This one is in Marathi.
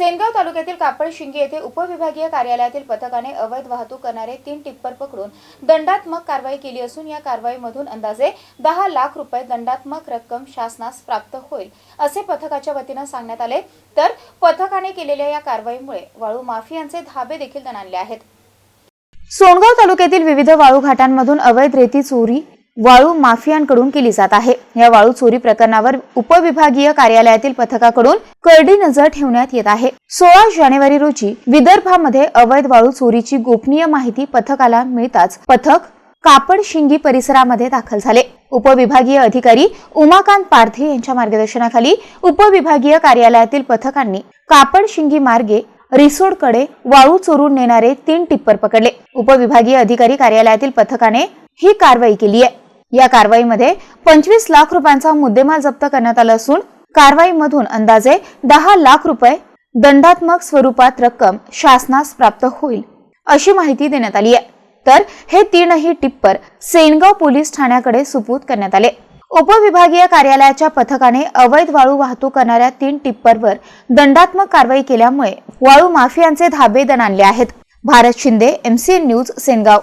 सेनगाव तालुक्यातील कापड शिंगे येथे उपविभागीय कार्यालयातील पथकाने अवैध वाहतूक करणारे तीन टिप्पर पकडून दंडात्मक कारवाई केली असून या कारवाईमधून अंदाजे दहा लाख रुपये दंडात्मक रक्कम शासनास प्राप्त होईल असे पथकाच्या वतीनं सांगण्यात आले. तर पथकाने केलेल्या या कारवाईमुळे वाळू माफियांचे धाबे देखील दणाणले आहेत. सोनगाव तालुक्यातील विविध वाळू घाटांमधून अवैध रेती चोरी वाळू माफियांकडून केली जात आहे. या वाळू चोरी प्रकरणावर उपविभागीय कार्यालयातील पथकाकडून करडी नजर ठेवण्यात येत आहे. सोळा जानेवारी रोजी विदर्भामध्ये अवैध वाळू चोरीची गोपनीय माहिती पथकाला मिळताच पथक कापड शिंगी परिसरामध्ये दाखल झाले. उपविभागीय अधिकारी उमाकांत पारथे यांच्या मार्गदर्शनाखाली उपविभागीय कार्यालयातील पथकांनी कापड शिंगी मार्गे रिसोडकडे वाळू चोरून नेणारे तीन टिप्पर पकडले. उपविभागीय अधिकारी कार्यालयातील पथकाने ही कारवाई केली आहे. या कारवाईमध्ये पंचवीस लाख रुपयांचा मुद्देमाल जप्त करण्यात आला असून कारवाईमधून अंदाजे दहा लाख रुपये दंडात्मक स्वरूपात रक्कम शासनास प्राप्त होईल अशी माहिती देण्यात आली आहे. तर हे तीनही टिप्पर सेनगाव पोलीस ठाण्याकडे सुपूत करण्यात आले. उपविभागीय कार्यालयाच्या पथकाने अवैध वाळू वाहतूक करणाऱ्या तीन टिप्परवर दंडात्मक कारवाई केल्यामुळे वाळू माफियांचे धाबे दणाणले आहेत. Bharat Shinde MCN news Sengaon.